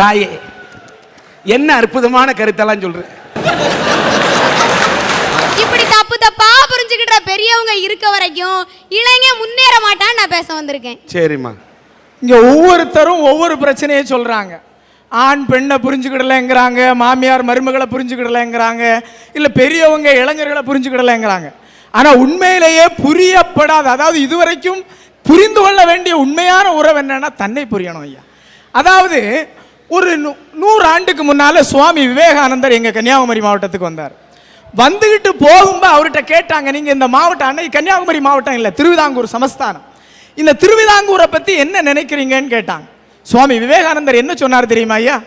தாயே என்ன அற்புதமான கருத்தெல்லாம் சொல்ற? இப்படி தப்பு தப்பா புரிஞ்சுக்கிட்ட பெரியவங்க இருக்க வரைக்கும் இளைஞன் முன்னேற மாட்டான்னு நான் பேச வந்திருக்கேன். சரிம்மா. இங்க ஒவ்வொருத்தரும் ஒவ்வொரு பிரச்சனையை சொல்றாங்க. ஆண் பெண்ணை புரிஞ்சுக்கிடலைங்கிறாங்க மாமியார் மருமகளை புரிஞ்சுக்கிடலைங்கிறாங்க இல்ல பெரியவங்க இளைஞர்களை புரிஞ்சுக்கிடலைங்கிறாங்க. ஆனா உண்மையிலேயே புரியப்படாத அதாவது இதுவரைக்கும் புரிந்து கொள்ள வேண்டிய உண்மையான உறவு என்னன்னா தன்னை புரியணும் ஐயா. அதாவது ஒரு நூ- நூறு ஆண்டுக்கு முன்னால சுவாமி விவேகானந்தர் எங்க கன்னியாகுமரி மாவட்டத்துக்கு வந்தார். வந்துகிட்டு போகும்போது அவர்கிட்ட கேட்டாங்க நீங்க இந்த மாவட்டம் அன்னைக்கு கன்னியாகுமரி மாவட்டம் இல்லை திருவிதாங்கூர் சமஸ்தானம். இந்த திருவிதாங்கூரை பத்தி என்ன நினைக்கிறீங்கன்னு கேட்டாங்க. சுவாமி விவேகானந்தர் என்ன சொன்னார் தெரியுமா ஐயா?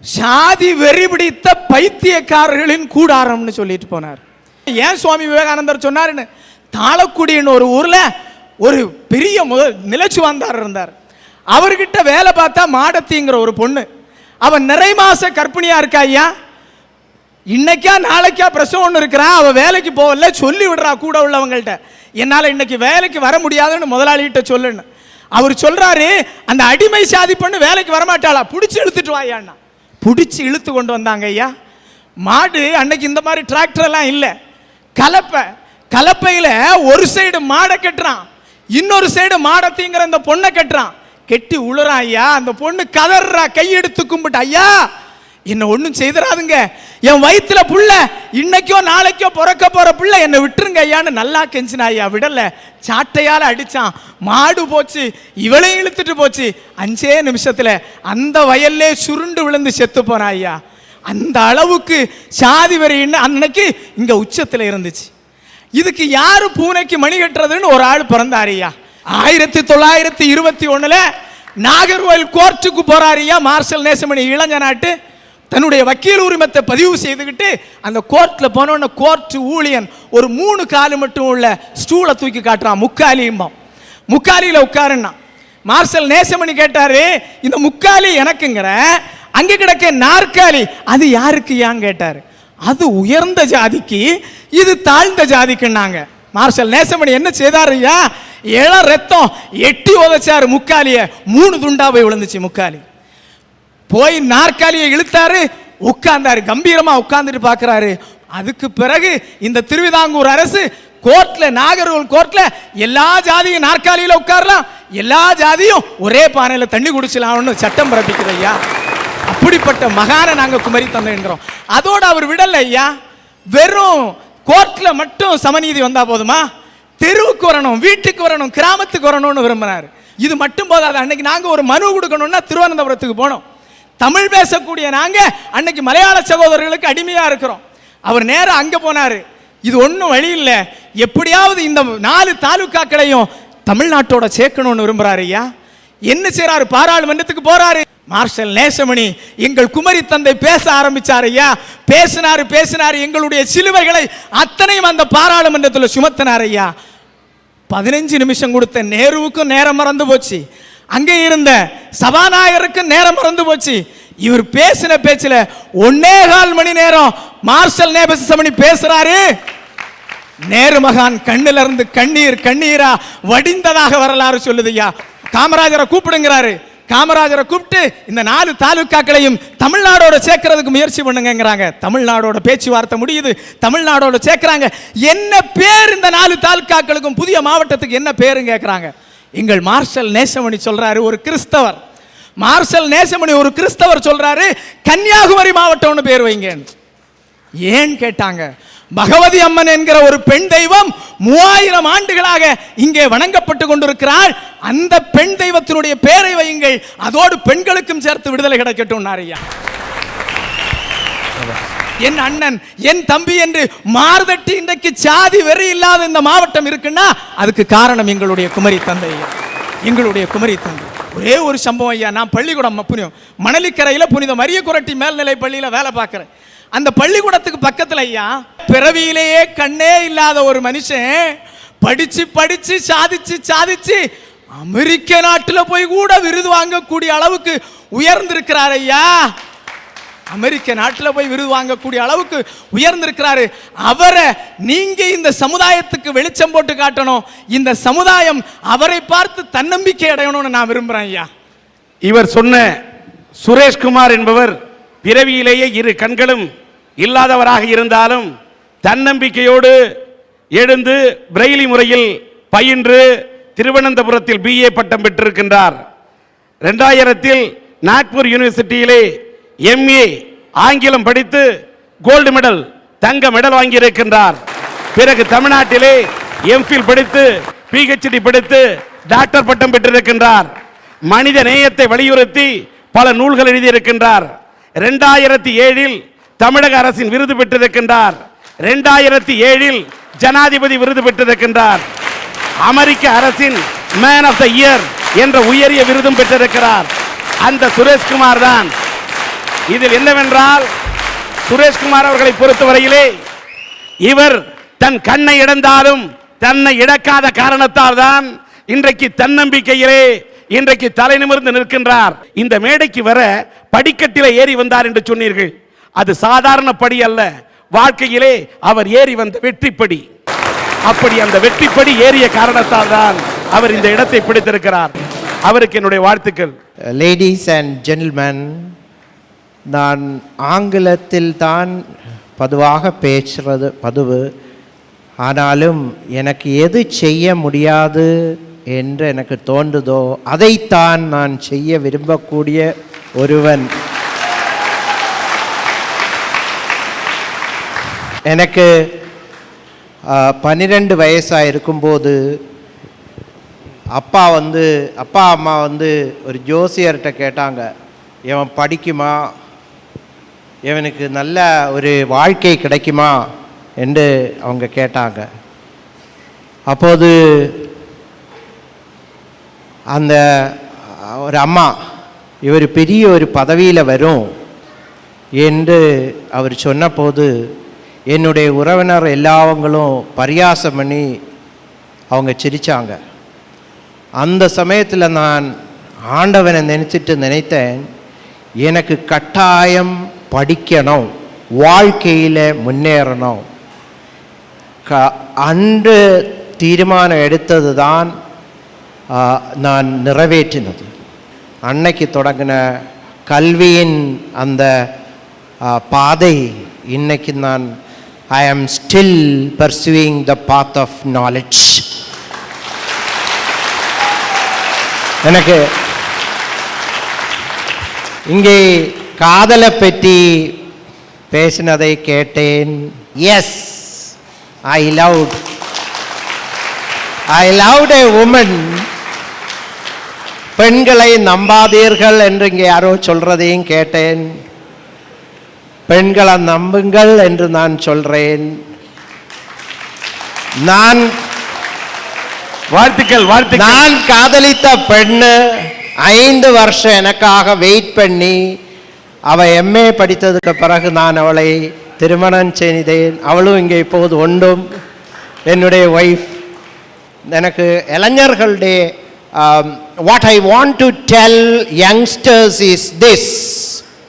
சாதி வெறி பிடித்த பைத்தியக்காரர்களின் கூடாரம்னு சொல்லிட்டு போனார். ஏன் சுவாமி விவேகானந்தர் சொன்னாருன்னு? தாளக்குடின்னு ஒரு ஊர்ல ஒரு பெரிய முதல் நிலச்சு வந்தார் இருந்தார். அவர்கிட்ட வேலை பார்த்தா மாடத்திங்கிற ஒரு பொண்ணு. அவன் நிறை மாச கற்பிணியா இருக்கா ஐயா? இன்னைக்கா நாளைக்கா பிரசவம் ஒன்று இருக்கிறா அவள் வேலைக்கு போகல சொல்லி விடுறா கூட உள்ளவங்கள்ட்ட. என்னால் இன்னைக்கு வேலைக்கு வர முடியாதுன்னு முதலாளிகிட்ட சொல்லுன்னு. அவர் சொல்றாரு அந்த அடிமை சாதி பொண்ணு வேலைக்கு வரமாட்டாளா? பிடிச்சி இழுத்துட்டு வாயாண்ணா. பிடிச்சி இழுத்து கொண்டு வந்தாங்க ஐயா. மாடு அன்னைக்கு இந்த மாதிரி டிராக்டர் எல்லாம் இல்லை. கலப்பை கலப்பையில் ஒரு சைடு மாடை கட்டுறான். இன்னொரு சைடு மாடத்திங்கிற அந்த பொண்ணை கட்டுறான். கெட்டி உழுறான் ஐயா அந்த பொண்ணு கதறா கையெடுத்து கும்பிட்டு ஐயா என்னை ஒன்றும் செய்திடாதுங்க என் வயிற்றுல புள்ள இன்னைக்கோ நாளைக்கோ பிறக்க போகிற புள்ள என்னை விட்டுருங்க ஐயான்னு நல்லா கெஞ்சினா ஐயா விடல. சாட்டையால் அடிச்சான். மாடு போச்சு இவளையும் இழுத்துட்டு போச்சு. அஞ்சே நிமிஷத்தில் அந்த வயல்லே சுருண்டு விழுந்து செத்து போனா ஐயா. அந்த அளவுக்கு சாதி வரின்னு அன்னைக்கு இங்கே உச்சத்தில் இருந்துச்சு. இதுக்கு யாரு பூனைக்கு மணி கட்டுறதுன்னு ஒரு ஆள் பிறந்தார் ஐயா. ஆயிரத்தி தொள்ளாயிரத்தி இருபத்தி ஒன்றில் நாகர்கோவில் கோர்ட்டுக்கு போறாரியா மார்ஷல் நேசமணி இளைஞ நாட்டு தன்னுடைய வக்கீல் உரிமத்தை பதிவு செய்துக்கிட்டு அந்த கோர்ட்டில் போனோன்னு கோர்ட் ஊழியன் ஒரு மூணு காலு மட்டும் உள்ள ஸ்டூலை தூக்கி காட்டுறான் முக்காலியும்பம் முக்காலியில் உட்காருன்னா. மார்ஷல் நேசமணி கேட்டாரு இந்த முக்காலி எனக்குங்கிற அங்கே கிடக்க நாற்காலி அது யாருக்கு ஏன் கேட்டார். அது உயர்ந்த ஜாதிக்கு இது தாழ்ந்த ஜாதிக்குன்னாங்க. மார்ஷல் நேசமணி என்ன செய்தாரு ஐயா இள ரத்தம் எட்டி உதைச்சாரு முக்காலிய. மூணு துண்டா போய் விழுந்துச்சு முக்காலி. போய் நாற்காலியை இழுத்தாரு உட்கார்ந்தாரு கம்பீரமா உட்கார்ந்துட்டு பார்க்குறாரு அதுக்கு பிறகு இந்த திருவிதாங்கூர் அரசு கோர்ட்ல நாகர்கோவில் கோர்ட்ல எல்லா ஜாதியும் நாற்காலியில உட்காரலாம். எல்லா ஜாதியும் ஒரே பானையில தண்ணி குடிச்சலாம்னு சட்டம் பிறப்பிக்குது ஐயா அப்படிப்பட்ட மகானை நாங்க குமரி தந்தைன்றோம் அதோட அவர் விடல ஐயா வெறும் கோர்ட்டில் மட்டும் சமநீதி வந்தால் போதுமா? தெருவுக்கு வரணும் வீட்டுக்கு வரணும் கிராமத்துக்கு வரணும்னு விரும்புகிறார் இது மட்டும் போதாது. அன்னைக்கு நாங்கள் ஒரு மனு கொடுக்கணும்னா திருவனந்தபுரத்துக்கு போனோம். தமிழ் பேசக்கூடிய நாங்கள் அன்னைக்கு மலையாள சகோதரர்களுக்கு அடிமையாக இருக்கிறோம். அவர் நேராக அங்கே போனாரு. இது ஒன்றும் வழி இல்லை. எப்படியாவது இந்த நாலு தாலுக்காக்களையும் தமிழ்நாட்டோட சேர்க்கணும்னு விரும்புகிறாரு ஐயா. என்ன செய்கிறாரு பாராளுமன்றத்துக்கு போகிறாரு மார்ஷல் நேசமணி எங்கள் குமரி தந்தை பேச ஆரம்பிச்சார் ஐயா பேசினாரு பேசினார் எங்களுடைய சிலுவைகளை அத்தனையும் அந்த பாராளுமன்றத்தில் சுமத்தினார் ஐயா பதினஞ்சு நிமிஷம் கொடுத்த நேருவுக்கும் நேரம் மறந்து போச்சு. அங்கே இருந்த சபாநாயகருக்கும் நேரம் மறந்து போச்சு. இவர் பேசின பேச்சில் ஒன்னே கால் மணி நேரம் மார்ஷல் நேபசமணி பேசுறாரு. நேரு மகான் கண்ணில இருந்து கண்ணீர் கண்ணீரா வடிந்ததாக வரலாறு சொல்லுது ஐயா காமராஜரை கூப்பிடுங்கிறாரு. காமராஜரை கூப்பிட்டு இந்த நாலு தாலுக்காக்களையும் தமிழ்நாடோட சேர்க்கறதுக்கு முயற்சி பண்ணுங்கங்கிறாங்க. தமிழ்நாடோட பேச்சுவார்த்தை முடியுது. தமிழ்நாடோட சேர்க்கிறாங்க. என்ன பேர் இந்த நாலு தாலுக்காக்களுக்கும்? புதிய மாவட்டத்துக்கு என்ன பேருன்னு கேட்குறாங்க எங்கள் மார்ஷல் நேசமணி சொல்றாரு ஒரு கிறிஸ்தவர். மார்ஷல் நேசமணி ஒரு கிறிஸ்தவர் சொல்றாரு கன்னியாகுமரி மாவட்டம்னு பேர் வைங்கன்னு ஏன் கேட்டாங்க? பகவதி அம்மன் என்கிற ஒரு பெண் தெய்வம் மூவாயிரம் ஆண்டுகளாக இங்கே வணங்கப்பட்டு கொண்டிருக்கிறாள். அந்த பெண் தெய்வத்தினுடைய பேரை வையுங்கள். அதோடு பெண்களுக்கும் சேர்த்து விடுதலை கிடைக்கட்டும் ஐயா என் அண்ணன் என் தம்பி என்று மார்தட்டி இன்றைக்கு சாதி வெறி இல்லாத இந்த மாவட்டம் இருக்குன்னா அதுக்கு காரணம் எங்களுடைய குமரி தந்தை. எங்களுடைய குமரி தந்தை. ஒரே ஒரு சம்பவம் ஐயா. நான் பள்ளிக்கூடம் புனிதம். மணலிக்கரையில் புனித மரிய குரட்டி மேல்நிலை பள்ளியில் வேலை பார்க்குறேன். அந்த பள்ளிக்கூடத்துக்கு பக்கத்தில் ஐயா பிறவியிலேயே கண்ணே இல்லாத ஒரு மனுஷன் படிச்சு படிச்சு சாதிச்சு சாதிச்சு அமெரிக்க நாட்டில் போய் கூட விருது வாங்கக்கூடிய அளவுக்கு உயர்ந்திருக்கிறார் ஐயா. அமெரிக்க நாட்டில் போய் விருது வாங்கக்கூடிய அளவுக்கு உயர்ந்திருக்கிறாரு. அவரை நீங்க இந்த சமுதாயத்துக்கு வெளிச்சம் போட்டு காட்டணும். இந்த சமுதாயம் அவரை பார்த்து தன்னம்பிக்கை அடையணும்னு நான் விரும்புறேன் ஐயா. இவர் சொன்ன சுரேஷ்குமார் என்பவர் பிறவியிலேயே இரு கண்களும் இல்லாதவராக இருந்தாலும் தன்னம்பிக்கையோடு எழுந்து பிரெய்லி முறையில் பயின்று திருவனந்தபுரத்தில் பிஏ பட்டம் பெற்றிருக்கின்றார். ரெண்டாயிரத்தில் நாக்பூர் யூனிவர்சிட்டியிலே எம்ஏ ஆங்கிலம் படித்து கோல்டு மெடல் தங்க மெடல் வாங்கியிருக்கின்றார். பிறகு தமிழ்நாட்டிலே எம்ஃபில் படித்து பிஹெச்டி படித்து டாக்டர் பட்டம் பெற்றிருக்கின்றார். மனித நேயத்தை வலியுறுத்தி பல நூல்கள் எழுதியிருக்கின்றார். ரெண்டாயிரத்தி ஏழில் தமிழக அரசின் விருது பெற்றிருக்கின்றார். ரெண்டாயிரத்தி ஏழில் ஜனாதிபதி விருது பெற்றிருக்கின்றார். அமெரிக்க அரசின் மேன் ஆஃப் த இயர் என்ற உயரிய விருதும் பெற்றிருக்கிறார். அந்த சுரேஷ்குமார் தான். இதில் என்னவென்றால் சுரேஷ்குமார் அவர்களை பொறுத்தவரையிலே இவர் தன் கண்ணை இழந்தாலும் தன்னை இழக்காத காரணத்தால் தான் இன்றைக்கு தன்னம்பிக்கையிலே இன்றைக்கு தலை நிமிர்ந்து நிற்கின்றார். இந்த மேடைக்கு வர படிக்கட்டில ஏறி வந்தார் என்று சொன்னீர்கள். அது சாதாரண படி அல்ல. வாழ்க்கையிலே அவர் ஏறி வந்த வெற்றிப்படி. அப்படி அந்த வெற்றிப்படி ஏறிய காரணத்தால் தான் அவர் இந்த இடத்தை பிடித்திருக்கிறார். அவருக்கு என்னுடைய வாழ்த்துக்கள். லேடிஸ் அண்ட் ஜென்டில்மேன் நான் ஆங்கிலத்தில் தான் பதுவாக பேசுறது பதுவு. ஆனாலும் எனக்கு எது செய்ய முடியாது என்று எனக்கு தோன்றுதோ அதைத்தான் நான் செய்ய விரும்பக்கூடிய ஒருவன். எனக்கு பன்னிரெண்டு வயசாக இருக்கும்போது அப்பா வந்து அப்பா அம்மா வந்து ஒரு ஜோசியர்கிட்ட கேட்டாங்க இவன் படிக்குமா? இவனுக்கு நல்ல ஒரு வாழ்க்கை கிடைக்குமா? என்று அவங்க கேட்டாங்க. அப்போது அந்த ஒரு அம்மா இவர் பெரிய ஒரு பதவியில் வரும் என்று அவர் சொன்னபோது என்னுடைய உறவினர் எல்லாவங்களும் பரியாசம் பண்ணி அவங்க சிரித்தாங்க அந்த சமயத்தில் நான் ஆண்டவனை நினச்சிட்டு நினைத்தேன் எனக்கு கட்டாயம் படிக்கணும் வாழ்க்கையில் முன்னேறணும். க அன்று தீர்மானம் எடுத்தது தான் நான் நிறைவேற்றினது. அன்னைக்கு தொடங்கின கல்வியின் அந்த பாதை இன்னைக்கு நான் I am still pursuing the path of knowledge எனக்கு இங்கே காதலை பற்றி பேசினதை கேட்டேன். Yes I love I love a woman பெண்களை நம்பாதீர்கள் என்று இங்கே யாரோ சொல்கிறதையும் கேட்டேன். பெண்களை நம்புங்கள் என்று நான் சொல்றேன். நான் வாழ்த்துக்கள் வாழ்த்துக்கள். நான் காதலித்த பெண்ணு ஐந்து வருஷம் எனக்காக வெயிட் பண்ணி அவ எம்ஏ படித்ததுக்கு பிறகு நான் அவளை திருமணம் செய்தேன். அவளும் இங்கே இப்போது உண்டும். என்னுடைய ஒய்ஃப் எனக்கு இளைஞர்களுடைய what I want to tell youngsters is this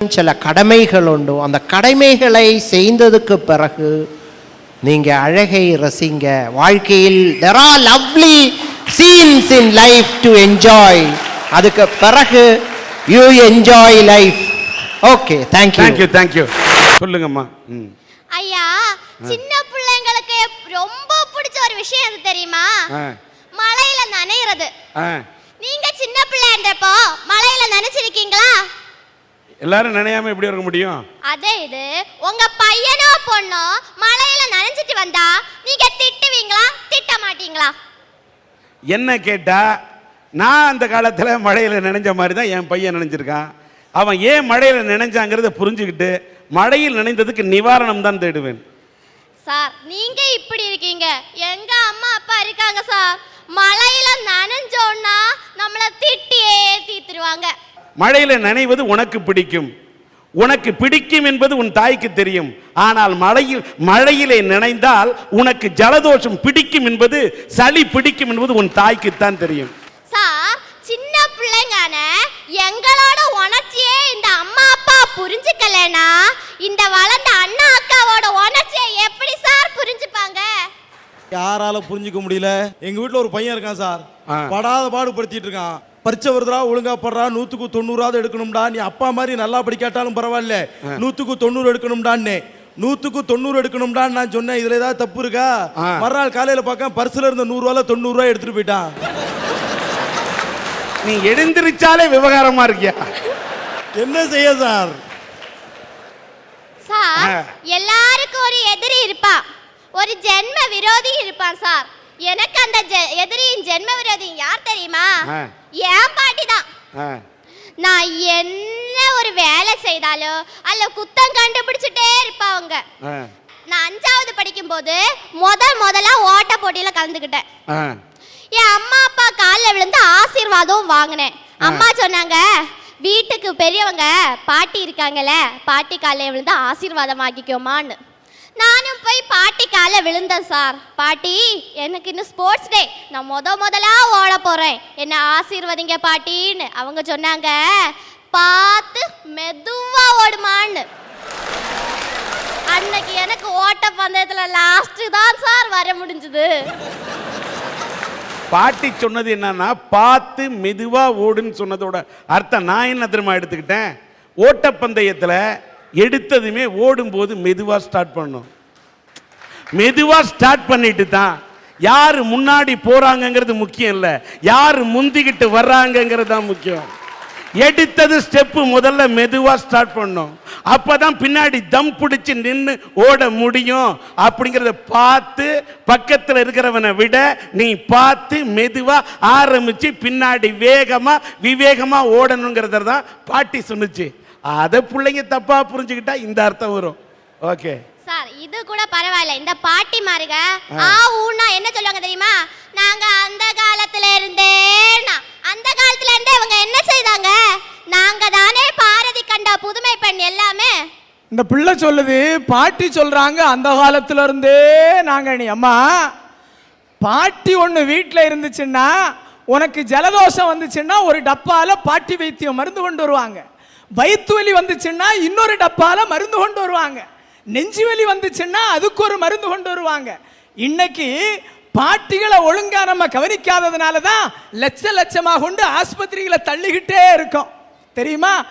சில கடமைகள் உண்டு. அந்த கடமைகளை செய்ததுக்கு பிறகு நீங்க அழகை ரசிங்க. வாழ்க்கையில் there are lovely scenes in life to enjoy அதுக்கு பிறகு you enjoy life okay thank you thank you thank you சொல்லுங்கம்மா. ம். ஐயா சின்ன பிள்ளைங்களுக்கு ரொம்ப பிடிச்ச ஒரு விஷயம் எது தெரியுமா? ஆ. மழையில நனையிறது. நீங்க சின்ன பிள்ளைன்றப்போ மழையில நனைச்சிருக்கீங்களா எல்லாரும் நினையாம எப்படி இருக்க முடியும்? அதே இது உங்க பையனோ பொண்ணோ மழையில நனைஞ்சிட்டு வந்தா நீங்க திட்டுவீங்களா திட்ட மாட்டீங்களா? என்ன கேட்டா நான் அந்த காலத்துல மழையில நினைஞ்ச மாதிரி தான் என் பையன் நினைஞ்சிருக்கான். அவன் ஏன் மழையில நினைஞ்சாங்கிறத புரிஞ்சுக்கிட்டு மழையில் நினைந்ததுக்கு நிவாரணம் தான் தேடுவேன். சார் நீங்க இப்படி இருக்கீங்க. எங்க அம்மா அப்பா இருக்காங்க சார். மழையில நனைஞ்சோன்னா நம்மள திட்டியே தீத்துருவாங்க. மழையில நனைவது உனக்கு பிடிக்கும். உனக்கு பிடிக்கும் என்பது உன் தாய்க்கு தெரியும். ஆனால் மழையில் மழையிலே நினைந்தால் உனக்கு ஜலதோஷம் பிடிக்கும் என்பது சளி பிடிக்கும் என்பது உன் தாய்க்குத்தான் தெரியும். சார் சின்ன பிள்ளைங்கான எங்களோட உணர்ச்சியே இந்த அம்மா அப்பா புரிஞ்சுக்கலனா? இந்த வளர்ந்த அண்ணா அக்காவோட உணர்ச்சியை எப்படி சார் புரிஞ்சுப்பாங்க? யாரால புரிஞ்சுக்க முடியல? எங்க வீட்ல ஒரு பையன் இருக்கான் சார். படாத பாடுபடுத்திட்டு இருக்கான். பரிச்சை வருதுடா ஒழுங்கா போடுறா நூற்றுக்கு தொண்ணூறாவது எடுக்கணும்டா. நீ அப்பா மாதிரி நல்லா படிக்காட்டாலும் பரவாயில்ல. நூற்றுக்கு தொண்ணூறு எடுக்கணும்டான்னு. நூற்றுக்கு தொண்ணூறு எடுக்கணும்டான்னு நான் சொன்னேன். இதில் ஏதாவது தப்பு இருக்கா. மறுநாள் காலையில் பார்க்க பர்ஸில் இருந்த நூறுரூவால தொண்ணூறுரூவா எடுத்துகிட்டு போயிட்டான். நீ எழுந்திருச்சாலே விவகாரமா இருக்கியா? என்ன செய்ய சார்? சார். எல்லாருக்கும் ஒரு எதிரி இருப்பான். ஒரு ஜென்ம விரோதி இருப்பான் சார். எனக்கு அந்த எதிரியின் ஜென்ம விரோதி யார் தெரியுமா. என் பாட்டி தான் நான் என்ன ஒரு வேலை செய்தாலும் அல்ல குத்தம் கண்டுபிடிச்சிட்டே இருப்பாங்க நான் அஞ்சாவது படிக்கும்போது முதல் முதலா ஓட்ட போட்டியில கலந்துக்கிட்டேன். என் அம்மா அப்பா காலில் விழுந்து ஆசீர்வாதம் வாங்கினேன். அம்மா சொன்னாங்க வீட்டுக்கு பெரியவங்க பாட்டி இருக்காங்கல்ல பாட்டி காலில் விழுந்து ஆசீர்வாதம் ஆக்கிக்கோமான்னு நானும் போய் பாட்டி கால விழுந்தேன் சார். பாட்டி எனக்கு இன்னும் ஸ்போர்ட்ஸ் டே நான் முத முதலா ஓட போறேன். என்ன ஆசீர்வதிங்க பாட்டின்னு அவங்க சொன்னாங்க. பார்த்து மெதுவா ஓடுமான்னு. அன்னைக்கு எனக்கு ஓட்ட பந்தயத்துல லாஸ்ட் தான் சார் வர முடிஞ்சது. பாட்டி சொன்னது என்னன்னா பார்த்து மெதுவா ஓடுன்னு சொன்னதோட அர்த்தம் நான் என்ன தெரியுமா எடுத்துக்கிட்டேன்? ஓட்டப்பந்தயத்தில் எடுத்ததுமே ஓடும்போது மெதுவாக ஸ்டார்ட் பண்ணும். மெதுவாக ஸ்டார்ட் பண்ணிட்டு தான் யார் முன்னாடி போகிறாங்கங்கிறது முக்கியம் இல்லை. யார் முந்திக்கிட்டு வர்றாங்கங்கிறது தான் முக்கியம். எடுத்தது ஸ்டெப்பு முதல்ல மெதுவாக ஸ்டார்ட் பண்ணும். அப்போ தான் பின்னாடி தம் பிடிச்சி நின்று ஓட முடியும். அப்படிங்கிறத பார்த்து பக்கத்தில் இருக்கிறவனை விட நீ பார்த்து மெதுவாக ஆரம்பித்து பின்னாடி வேகமாக விவேகமாக ஓடணுங்கிறத தான் பாட்டி சொன்னுச்சு. அதை பிள்ளைங்க தப்பா புரிஞ்சுக்கிட்டா இந்த அர்த்தம் வரும். ஓகே சார் இது கூட பரவாயில்ல. இந்த பாட்டி மாருக ஆ ஊனா என்ன சொல்லுவாங்க தெரியுமா? நாங்க அந்த காலத்துல இருந்தேனா அந்த காலத்துல இருந்தே இவங்க என்ன செய்தாங்க? நாங்க தானே பாரதி கண்ட புதுமை பெண் எல்லாமே. இந்த பிள்ளை சொல்லுது பாட்டி சொல்றாங்க அந்த காலத்துல இருந்தே நாங்க நீ அம்மா பாட்டி ஒன்று வீட்டில் இருந்துச்சுன்னா உனக்கு ஜலதோஷம் வந்துச்சுன்னா ஒரு டப்பால பாட்டி வைத்தியம் மருந்து கொண்டு வருவாங்க. வயிற்று வலி வந்துச்சுன்னா இன்னொரு டப்பால மருந்து கொண்டு வருவாங்க. நெஞ்சு வலி வந்துச்சுன்னா அதுக்கு ஒரு மருந்து கொண்டு வருவாங்க. இன்னைக்கு பாட்டிகளை ஒழுங்கா நம்ம கவனிக்காததுனால தான் லட்ச லட்சமாக கொண்டு ஆஸ்பத்திரிகளை தள்ளிக்கிட்டே இருக்கோம். தெரியுமா?